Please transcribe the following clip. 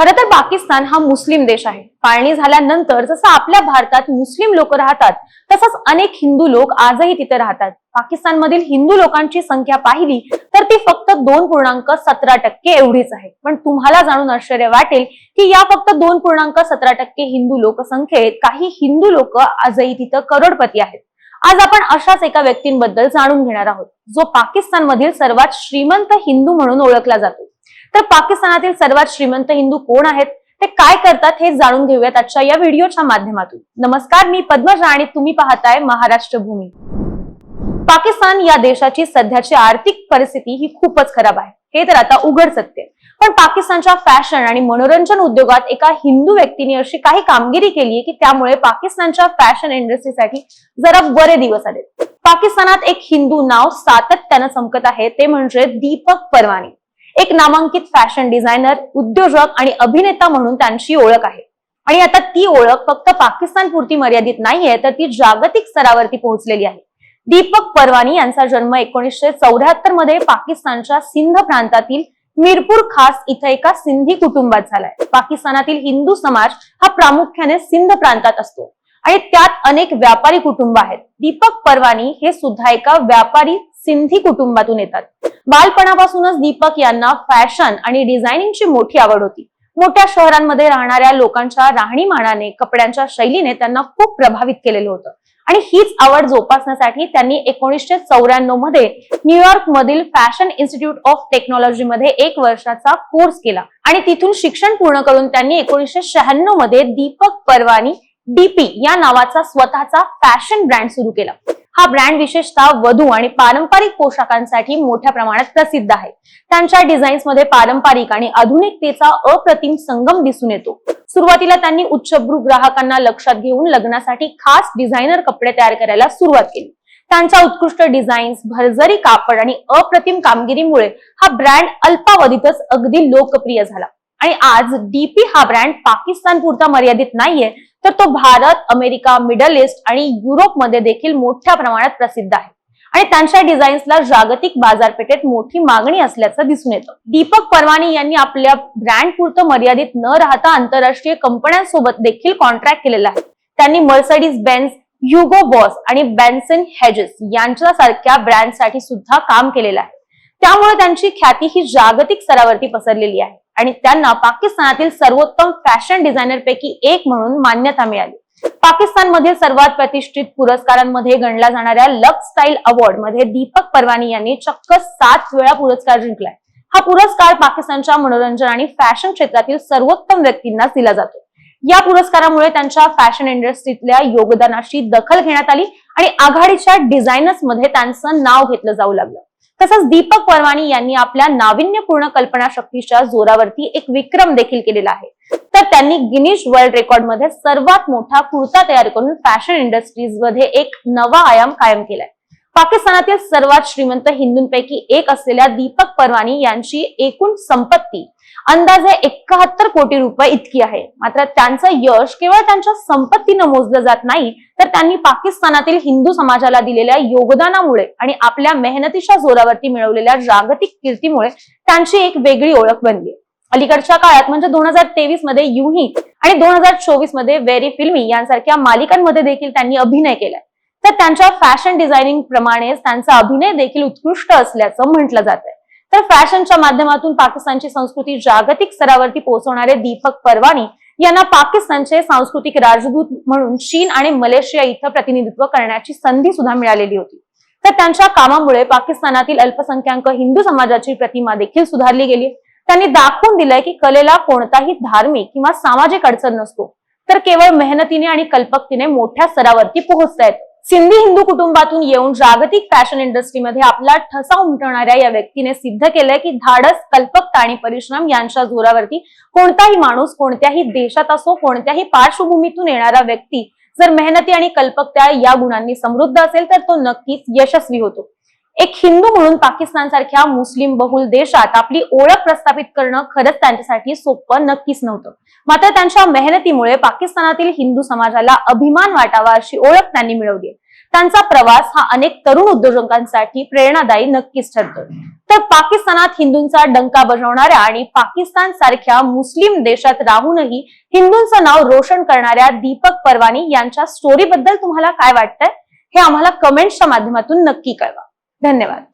खरं तर पाकिस्तान हा मुस्लिम देश आहे. फाळणी झाल्यानंतर जसं आपल्या भारतात मुस्लिम लोक राहतात तसंच अनेक हिंदू लोक आजही तिथे राहतात. पाकिस्तानमधील हिंदू लोकांची संख्या पाहिली तर ती फक्त दोन पूर्णांक सतरा टक्के एवढीच आहे. पण तुम्हाला जाणून आश्चर्य वाटेल की या फक्त दोन पूर्णांक सतरा टक्के हिंदू लोकसंख्येत काही हिंदू लोक आजही तिथं करोडपती आहेत. आज आपण अशाच एका व्यक्तींबद्दल जाणून घेणार आहोत जो पाकिस्तानमधील सर्वात श्रीमंत हिंदू म्हणून ओळखला जातो. तर पाकिस्तानातील सर्वात श्रीमंत हिंदू कोण आहेत? ते काय करतात हे जाणून घेऊयात आजच्या या व्हिडिओच्या माध्यमातून. नमस्कार मी पद्मजा आणि तुम्ही पाहताय महाराष्ट्र भूमी. पाकिस्तान या देशाची सध्याची आर्थिक परिस्थिती ही खूपच खराब आहे. हे तर आता उघड सत्य. पण पाकिस्तानच्या फॅशन आणि मनोरंजन उद्योगात एका हिंदू व्यक्तीने अशी काही कामगिरी केली आहे की त्यामुळे पाकिस्तानच्या फॅशन इंडस्ट्रीसाठी जरा बरे दिवस आले पाकिस्तानात एक हिंदू नाव सातत्यानं चमकत आहे ते म्हणजे दीपक परवानी. एक नामांकित फॅशन डिझायनर उद्योजक आणि अभिनेता म्हणून त्यांची ओळख आहे. आणि आता ती ओळख फक्त पाकिस्तान पुरती मर्यादित नाहीये तर ती जागतिक स्तरावरती पोहोचलेली आहे. दीपक परवानी यांचा जन्म एकोणीसशे चौऱ्याहत्तरमध्ये पाकिस्तानच्या सिंध प्रांतातील मिरपूर खास इथं एका सिंधी कुटुंबात झालाय. पाकिस्तानातील हिंदू समाज हा प्रामुख्याने सिंध प्रांतात असतो. आणि त्यात अनेक व्यापारी कुटुंब आहेत. दीपक परवानी हे सुद्धा एका व्यापारी सिंधी कुटुंबातून येतात. बालपणापासूनच दीपक यांना फॅशन आणि डिझायनिंगची मोठी आवड होती. मोठ्या शहरांमध्ये राहणाऱ्या लोकांच्या राहणीमानाने कपड्यांच्या शैलीने त्यांना खूप प्रभावित केलेलं होतं. आणि हीच आवड जोपासण्यासाठी त्यांनी एकोणीसशे चौऱ्याण्णवमध्ये न्यूयॉर्क मधील फॅशन इन्स्टिट्यूट ऑफ टेक्नॉलॉजी मध्ये एक वर्षाचा कोर्स केला. आणि तिथून शिक्षण पूर्ण करून त्यांनी एकोणीसशे शहाण्णवमध्ये दीपक परवानी डीपी या नावाचा स्वतःचा फॅशन ब्रँड सुरू केला. हा ब्रँड विशेषतः वधू आणि पारंपरिक पोशाखांसाठी मोठ्या प्रमाणात प्रसिद्ध आहे. त्यांच्या डिझाईन्समध्ये पारंपरिक आणि आधुनिकतेचा अप्रतिम संगम दिसून येतो. सुरुवातीला त्यांनी उच्चभ्रू ग्राहकांना लक्षात घेऊन लग्नासाठी खास डिझायनर कपडे तयार करायला सुरुवात केली. त्यांच्या उत्कृष्ट डिझाईन्स भरजरी कापड आणि अप्रतिम कामगिरीमुळे हा ब्रँड अल्पावधीतच अगदी लोकप्रिय झाला. आणि आज डीपी हा ब्रँड पाकिस्तान पुरता मर्यादित नाहीये तर तो भारत अमेरिका मिडल ईस्ट आणि युरोपमध्ये देखील मोठ्या प्रमाणात प्रसिद्ध आहे. आणि त्यांच्या डिझाईन्सला जागतिक बाजारपेठेत मोठी मागणी असल्याचं दिसून येतं. दीपक परवानी यांनी आपल्या ब्रँड पुरतं मर्यादित न राहता आंतरराष्ट्रीय कंपन्यांसोबत देखील कॉन्ट्रॅक्ट केलेला आहे. त्यांनी मर्सडीज बेन्स युगो बॉस आणि बेन्सन हेजेस यांच्यासारख्या ब्रँडसाठी सुद्धा काम केलेलं आहे. त्यामुळे त्यांची ख्याती ही जागतिक स्तरावरती पसरलेली आहे. आणि त्यांना पाकिस्तानातील सर्वोत्तम फॅशन डिझायनर पैकी एक म्हणून मान्यता मिळाली. पाकिस्तानमधील सर्वात प्रतिष्ठित पुरस्कारांमध्ये गणला जाणाऱ्या लक स्टाईल अवॉर्डमध्ये दीपक परवानी यांनी चक्क सात वेळा पुरस्कार जिंकलाय. हा पुरस्कार पाकिस्तानच्या मनोरंजन आणि फॅशन क्षेत्रातील सर्वोत्तम व्यक्तींनाच दिला जातो. या पुरस्कारामुळे त्यांच्या फॅशन इंडस्ट्रीतल्या योगदानाची दखल घेण्यात आली आणि आघाडीच्या डिझायनर्समध्ये त्यांचं नाव घेतलं जाऊ लागलं. तसंच दीपक परवाणी यांनी आपल्या नाविन्यपूर्ण कल्पनाशक्तीच्या जोरावरती एक विक्रम देखील केलेला आहे. तर त्यांनी गिनीश वर्ल्ड रेकॉर्डमध्ये सर्वात मोठा कुर्ता तयार करून फॅशन इंडस्ट्रीजमध्ये एक नवा आयाम कायम केलाय. पाकिस्तानातील सर्वात श्रीमंत हिंदूंपैकी एक असलेल्या दीपक परवानी यांची एकूण संपत्ती अंदाजे एकाहत्तर कोटी रुपये इतकी आहे. मात्र त्यांचं यश केवळ त्यांच्या संपत्तीनं मोजलं जात नाही तर त्यांनी पाकिस्तानातील हिंदू समाजाला दिलेल्या योगदानामुळे आणि आपल्या मेहनतीच्या जोरावरती मिळवलेल्या जागतिक कीर्तीमुळे त्यांची एक वेगळी ओळख बनली. अलीकडच्या काळात म्हणजे दोन हजार तेवीसमध्ये युही आणि दोन हजार चोवीसमध्ये वेरी फिल्मी यांसारख्या मालिकांमध्ये देखील त्यांनी अभिनय केलाय. तर त्यांच्या फॅशन डिझायनिंग प्रमाणेच त्यांचा अभिनय देखील उत्कृष्ट असल्याचं म्हटलं जात आहे तर फॅशनच्या माध्यमातून पाकिस्तानची संस्कृती जागतिक स्तरावरती पोहोचवणारे दीपक परवानी यांना पाकिस्तानचे सांस्कृतिक राजदूत म्हणून चीन आणि मलेशिया इथं प्रतिनिधित्व करण्याची संधी सुद्धा मिळालेली होती. तर त्यांच्या कामामुळे पाकिस्तानातील अल्पसंख्याक हिंदू समाजाची प्रतिमा देखील सुधारली गेली. त्यांनी दाखवून दिलंय की कलेला कोणताही धार्मिक किंवा सामाजिक अडचण नसतो. तर केवळ मेहनतीने आणि कल्पकतीने मोठ्या स्तरावरती पोहोचता येतं सिंधी हिंदू कुटुंबातून येऊन जागतिक फॅशन इंडस्ट्रीमध्ये आपला ठसा उमटवणाऱ्या या व्यक्तीने सिद्ध केलंय की धाडस कल्पकता आणि परिश्रम यांच्या जोरावरती कोणताही माणूस कोणत्याही देशात असो कोणत्याही पार्श्वभूमीतून येणारा व्यक्ती जर मेहनती आणि कल्पकता या गुणांनी समृद्ध असेल तर तो नक्कीच यशस्वी होतो. एक हिंदू म्हणून पाकिस्तान सारख्या मुस्लिम बहुल देशात आपली ओळख प्रस्थापित करणं खरंच त्यांच्यासाठी सोपं नक्कीच नव्हतं. मात्र त्यांच्या मेहनतीमुळे पाकिस्तानातील हिंदू समाजाला अभिमान वाटावा अशी ओळख त्यांनी मिळवली त्यांचा प्रवास हा अनेक तरुण उद्योजकांसाठी प्रेरणादायी नक्कीच ठरतो तर पाकिस्तानात हिंदूंचा डंका बजावणाऱ्या आणि पाकिस्तान सारख्या मुस्लिम देशात राहूनही हिंदूंचं नाव रोशन करणाऱ्या दीपक परवानी यांच्या स्टोरीबद्दल तुम्हाला काय वाटतंय? हे आम्हाला कमेंट्सच्या माध्यमातून नक्की कळवा. धन्यवाद.